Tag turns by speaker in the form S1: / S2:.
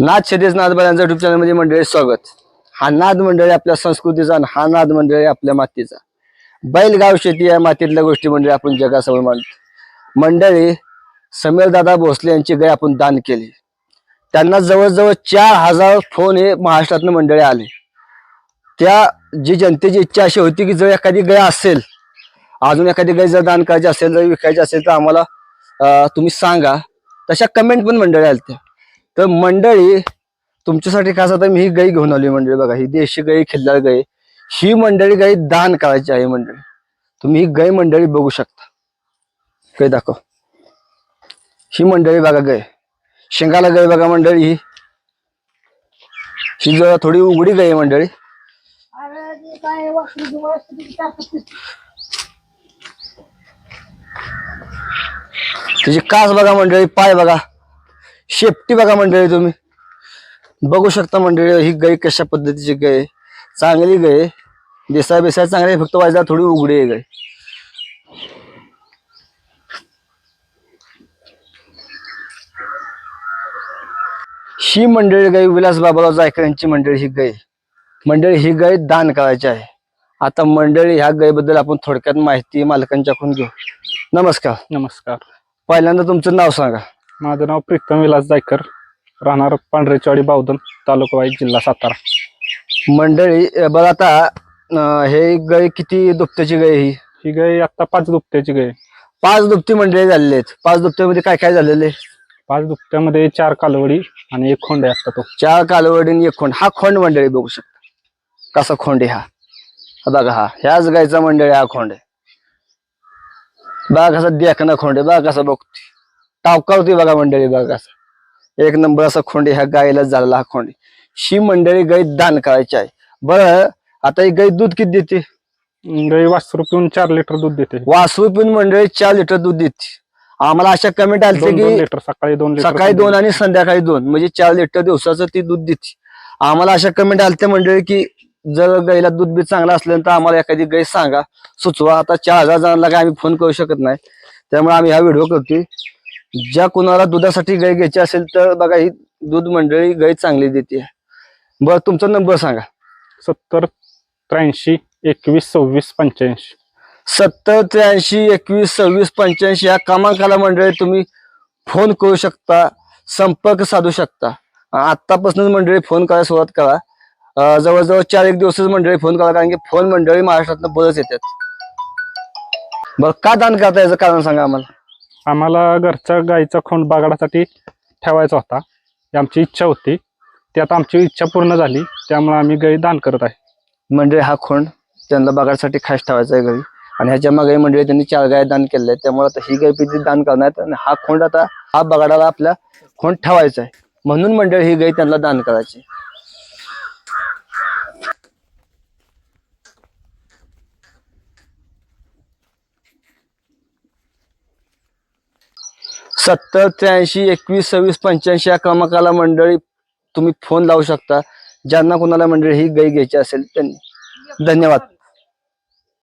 S1: नाद छेदेस नादबाळांचा युट्यूब चॅनलमध्ये मंडळी स्वागत. हा नाद मंडळी आपल्या संस्कृतीचा आणि हा नाद मंडळी आपल्या मातीचा. बैलगाव शेती या मातीतल्या गोष्टी मंडळी आपण जगासमोर मांडतो. मंडळी समीरदादा भोसले यांची गाय आपण दान केली. त्यांना जवळजवळ चार हजार फोन हे महाराष्ट्रातनं मंडळी आले. त्या जी जनतेची इच्छा अशी होती की जर एखादी गाय असेल अजून एखादी गाय जर दान करायची असेल जर विकायची असेल तर आम्हाला तुम्ही सांगा. तशा कमेंट पण मंडळी आल्या तर मंडळी तुमच्यासाठी खास आता मी ही गाई घेऊन आली मंडळी बघा. ही देशी गाई खिल्लार गाई. ही मंडळी गाई दान करायची आहे मंडळी. तुम्ही ही गाई मंडळी बघू शकता. गाई दाखव. ही मंडळी बघा गाय शेंगाला गाय बघा मंडळी ही. ही जरा थोडी उघडी गाय आहे मंडळी. त्याची कास बघा मंडळी पाय बघा. शेपटी बघा मंडळी तुम्ही. बघू शकता मंडळी ही गाय कशा पद्धतीची गाय चांगली गाय देसाय बिसाय चांगली आहे, फक्त वाजला थोडी उघडी आहे गाय. ही मंडळी गाय विलास बाबाराव जायकर यांची मंडळी ही गाय मंडळी ही गाय दान करायची आहे. आता मंडळी ह्या गायबद्दल आपण थोडक्यात माहिती मालकांच्याकडून घेऊ. नमस्कार.
S2: नमस्कार.
S1: पहिल्यांदा तुमचं नाव सांगा.
S2: माझं नाव प्रीतम विलास जायकर. राहणार पांढरेचवाडी बावधन तालुका वाई जिल्हा सातारा.
S1: मंडळी बरं आता अ, हे गाय किती दुपट्याची गाय आहे ही?
S2: ही गाय आता पाच दुपट्याची गाय.
S1: पाच दुपटी मंडळी झालेले आहेत. पाच दुपट्यामध्ये काय काय झालेले
S2: पाच दुपट्यामध्ये चार कालवडी आणि एक खोंडे असतात तो.
S1: चार कालवडी आणि एक खोंड. हा खोंड मंडळी बघू शकता. कसा खोंड आहे हा? हा बघा हा. ह्याच गायचा मंडळी हा खोंड आहे. बघा कसा देखना खोंड बघा कसा बघते टावकावती बघा मंडळी बघा कसा. एक नंबर असा खोंड ह्या गायला झालेला हा खोंड. ही मंडळी गाय दान करायची आहे. बरं आता ही गाय दूध किती देते?
S2: गाय वासरू पिऊन चार लिटर दूध देते.
S1: वासरू पिऊन मंडळी चार लिटर दूध देते. आम्हाला अशा कमेंट आली
S2: दोन दोन
S1: की
S2: लिटर सकाळी दोन लिटर
S1: सकाळी दोन आणि संध्याकाळी दोन. म्हणजे चार लिटर दिवसाचं ती दूध देते. आम्हाला अशा कमेंट आल्या मंडळी की जर गाईला दूध बी चांगलं असलं तर आम्हाला एखादी गाय सांगा सुचवा. आता चार हजार जणांना काय आम्ही फोन करू शकत नाही. त्यामुळे आम्ही हा व्हिडिओ करतोय. ज्या कुणाला दुधासाठी गाय घ्यायची असेल तर बघा ही दूध मंडळी गाय चांगली देते. बरं तुमचा नंबर सांगा.
S2: सत्तर त्र्याऐंशी एकवीस सव्वीस पंच्याऐंशी.
S1: सत्तर त्र्याऐंशी एकवीस सव्वीस पंच्याऐंशी या क्रमांकाला मंडळी तुम्ही फोन करू शकता संपर्क साधू शकता. आतापासूनच मंडळी फोन करायला सुरुवात करा. जवळजवळ चार एक दिवसच मंडळी फोन करा कारण की फोन मंडळी महाराष्ट्रातनं बरंच येतात. बरं का दान करता याचं कारण सांगा आम्हाला?
S2: आम्हाला घरच्या गाईचा खोंड बागडासाठी ठेवायचा होता. ही आमची इच्छा होती. ती आता आमची इच्छा पूर्ण झाली. त्यामुळे आम्ही गाई दान करत आहे.
S1: मंडळी हा खोंड त्यांना बघायसाठी खास ठेवायचा आहे घरी. आणि ह्याच्या मागे मंडळी त्यांनी चार गाय दान केले आहेत. त्यामुळे आता ही गाय पिढी दान करणार आणि हा खोंड आता हा बगाडाला आपल्या खोंड ठेवायचा आहे. म्हणून मंडळी ही गाय त्यांना दान करायची. सत्तर त्र्याऐंशी एकवीस सव्वीस पंच्याऐंशी या क्रमांकाला मंडळी तुम्ही फोन लावू शकता. ज्यांना कोणाला मंडळी ही गाय घ्यायची असेल त्यांनी. धन्यवाद.